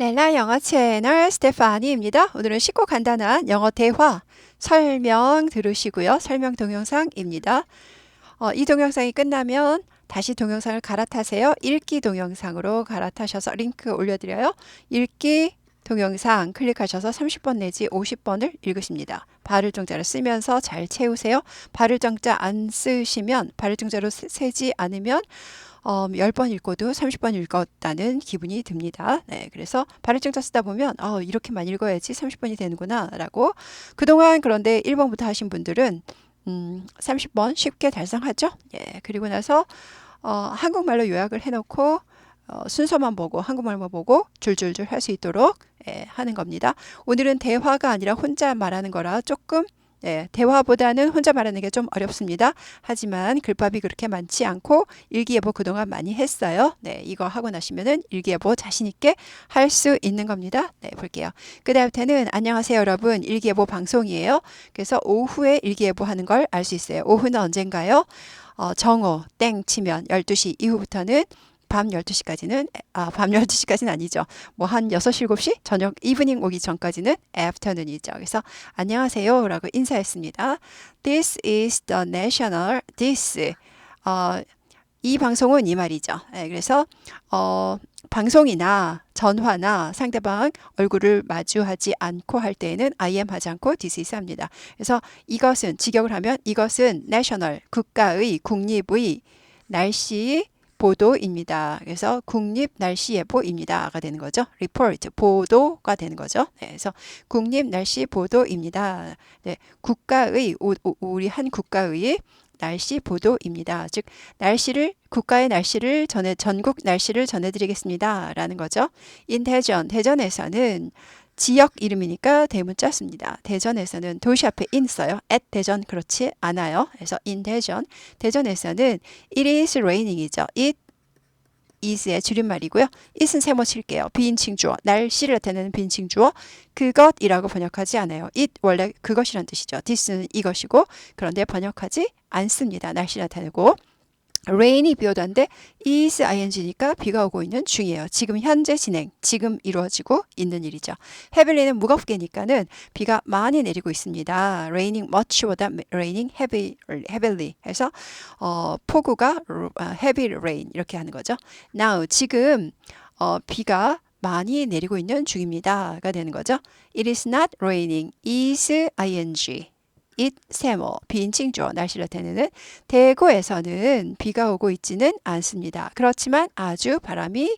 렐라 영어 채널 스테파니입니다. 오늘은 쉽고 간단한 영어 대화 설명 들으시고요. 설명 동영상입니다. 어, 이 동영상이 끝나면 다시 동영상을 갈아타세요. 읽기 동영상으로 갈아타셔서 링크 올려드려요. 읽기 동영상 클릭하셔서 30번 내지 50번을 읽으십니다. 발을 정자를 쓰면서 잘 채우세요. 발을 정자 안 쓰시면 발을 정자로 세- 세지 않으면 어, 10번 읽고도 30번 읽었다는 기분이 듭니다. 네, 그래서 발을증자 쓰다 보면 어, 이렇게만 읽어야지 30번이 되는구나 라고 그동안 그런데 1번부터 하신 분들은 음, 30번 쉽게 달성하죠. 예, 그리고 나서 어, 한국말로 요약을 해놓고 어, 순서만 보고 한국말만 보고 줄줄줄 할 수 있도록 예, 하는 겁니다. 오늘은 대화가 아니라 혼자 말하는 거라 조금 예, 대화보다는 혼자 말하는 게 좀 어렵습니다. 하지만 글밥이 그렇게 많지 않고 일기예보 그동안 많이 했어요. 네, 이거 하고 나시면은 일기예보 자신 있게 할 수 있는 겁니다. 네, 볼게요. 그 다음부터는 안녕하세요 여러분 일기예보 방송이에요. 그래서 오후에 일기예보 하는 걸 알 수 있어요. 오후는 언젠가요? 어, 정오 땡 치면 12시 이후부터는 밤 12시까지는 아, 밤 12시까지는 아니죠. 뭐 한 6시, 7시 저녁 이브닝 오기 전까지는 afternoon이죠. 그래서 안녕하세요라고 인사했습니다. This is the national this 어, 이 방송은 이 말이죠. 예, 그래서 어, 방송이나 전화나 상대방 얼굴을 마주하지 않고 할 때에는 I am 하지 않고 this is 합니다. 그래서 이것은 직역을 하면 이것은 national 국가의 국립의 날씨 보도입니다. 그래서 국립 날씨 예보입니다가 되는 거죠. report 보도가 되는 거죠. 네, 그래서 국립 날씨 보도입니다. 네, 국가의 우- 우- 우리 한 국가의 날씨 보도입니다. 즉 날씨를 국가의 날씨를 전해 전국 날씨를 전해드리겠습니다라는 거죠. in 대전 대전에서는 지역 이름이니까 대문자 씁니다. 대전에서는 도시 앞에 in 써요. at 대전 그렇지 않아요. 그래서 in 대전 대전에서는 it is raining이죠. it is의 줄임말이고요. it은 세모 칠게요. 비인칭 주어 날씨를 나타내는 비인칭 주어 그것이라고 번역하지 않아요. it 원래 그것이란 뜻이죠. this는 이것이고 그런데 번역하지 않습니다. 날씨 나타내고 rain이 비 오도 한데 is ing니까 비가 오고 있는 중이에요. 지금 현재 진행, 지금 이루어지고 있는 일이죠. heavy는 무겁게니까는 비가 많이 내리고 있습니다. raining much보다 raining heavy, heavily 해서 어, 폭우가 어, heavy rain 이렇게 하는 거죠. now 지금 어, 비가 많이 내리고 있는 중입니다가 되는 거죠. It is not raining is ing it 세모 비인칭 주어 날씨를 나타내는 대구에서는 비가 오고 있지는 않습니다. 그렇지만 아주 바람이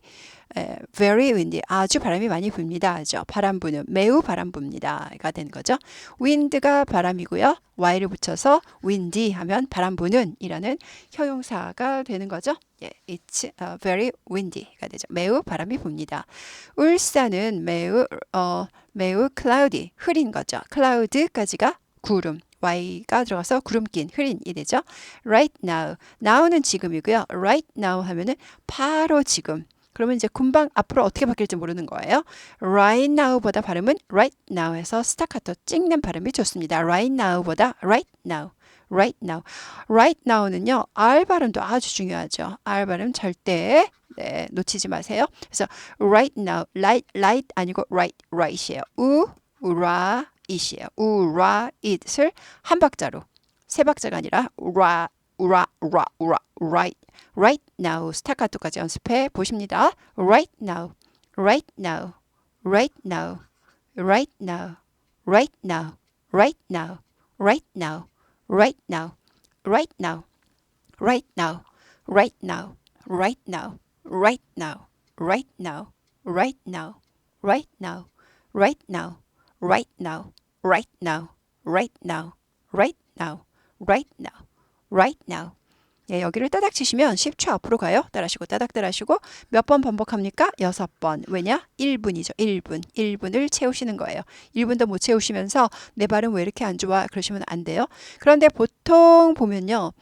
에, very windy 아주 바람이 많이 붑니다. 죠 바람 부는 매우 바람 붑니다가 되는 거죠. wind가 바람이고요. y를 붙여서 windy 하면 바람 부는 이라는 형용사가 되는 거죠. 예, it's uh, very windy가 되죠. 매우 바람이 붑니다. 울산은 매우 어, 매우 cloudy 흐린 거죠. cloud까지가 구름 y가 들어가서 구름 낀 흐린이 되죠. right now now는 지금이고요. right now 하면은 바로 지금 그러면 이제 금방 앞으로 어떻게 바뀔지 모르는 거예요. right now보다 발음은 right now에서 스타카토 찍는 발음이 좋습니다. right now보다 right now. right now. right now는요. R 발음도 아주 중요하죠. R 발음 절대 네, 놓치지 마세요. 그래서 right now, right, right 아니고 right, right이에요. 우, 우라, it이에요. 우라, it을 한 박자로 세 박자가 아니라 우라, 우라, 우라, 우라, right, right now 스타카토까지 연습해 보십니다. right now, right now, right now, right now, right now, right now, right now, right now, right now, right now, right now, right now, right now, right now, right now, right now, right now, right now, right now, right now, right now, right now, right now. 예, 여기를 따닥 치시면 10초 앞으로 가요. 따라하시고 따닥 따라 하시고 몇 번 반복합니까? 여섯 번. 왜냐? 1분이죠. 1분. 1분을 채우시는 거예요. 1분도 못 채우시면서 내 발음 왜 이렇게 안 좋아? 그러시면 안 돼요. 그런데 보통 보면요.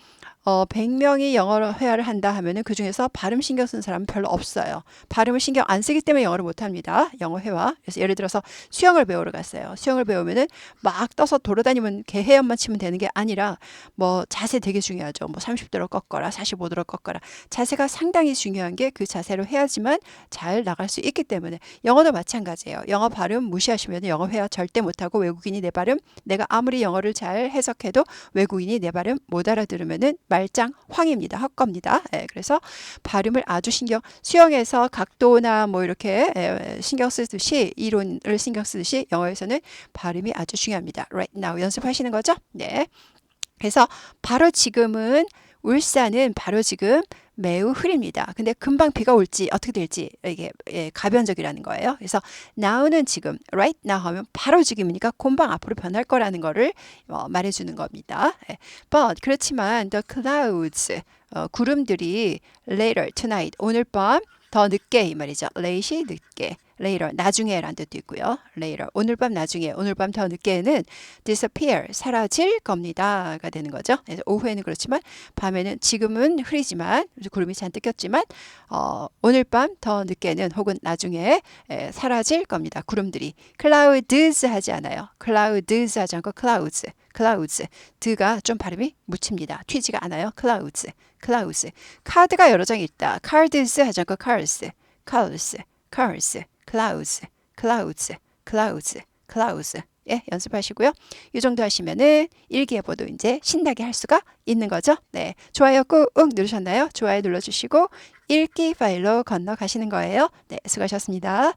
어, 100명이 영어 회화를 한다 하면은 그 중에서 발음 신경 쓰는 사람은 별로 없어요. 발음을 신경 안 쓰기 때문에 영어를 못 합니다. 영어 회화. 그래서 예를 들어서 수영을 배우러 갔어요. 수영을 배우면은 막 떠서 돌아다니면 개 헤엄만 치면 되는 게 아니라 뭐 자세 되게 중요하죠. 뭐 30도로 꺾어라, 45도로 꺾어라. 자세가 상당히 중요한 게 그 자세로 해야지만 잘 나갈 수 있기 때문에 영어도 마찬가지예요. 영어 발음 무시하시면 영어 회화 절대 못 하고 외국인이 내 발음 내가 아무리 영어를 잘 해석해도 외국인이 내 발음 못 알아들으면은 말짱 황입니다. 헛겁니다. 예, 그래서 발음을 아주 신경 수영에서 각도나 뭐 이렇게 예, 신경 쓰듯이 이론을 신경 쓰듯이 영어에서는 발음이 아주 중요합니다. Right now 연습하시는 거죠? 네. 그래서 바로 지금은 울산은 바로 지금 매우 흐립니다. 근데 금방 비가 올지 어떻게 될지 이게 예, 가변적이라는 거예요. 그래서 now는 지금 right now 하면 바로 지금이니까 금방 앞으로 변할 거라는 거를 어, 말해주는 겁니다. 예. But 그렇지만 the clouds 어, 구름들이 later tonight 오늘 밤 더 늦게 이 말이죠. late이 늦게 later 나중에라는 뜻도 있고요. later 오늘 밤 나중에 오늘 밤 더 늦게는 disappear 사라질 겁니다가 되는 거죠. 그래서 오후에는 그렇지만 밤에는 지금은 흐리지만 구름이 잔뜩 꼈지만 어, 오늘 밤 더 늦게는 혹은 나중에 에, 사라질 겁니다. 구름들이 clouds 하지 않아요. clouds 하지 않고 clouds clouds 드가 좀 발음이 묻힙니다. 튀지가 않아요. clouds clouds 카드가 여러 장 있다. cards 하지 않고 cards cars cars clouds clouds clouds clouds 예, 연습하시고요. 이 정도 하시면은 일기예보도 이제 신나게 할 수가 있는 거죠. 네. 좋아요 꾹 누르셨나요? 좋아요 눌러주시고 읽기 파일로 건너가시는 거예요. 네, 수고하셨습니다.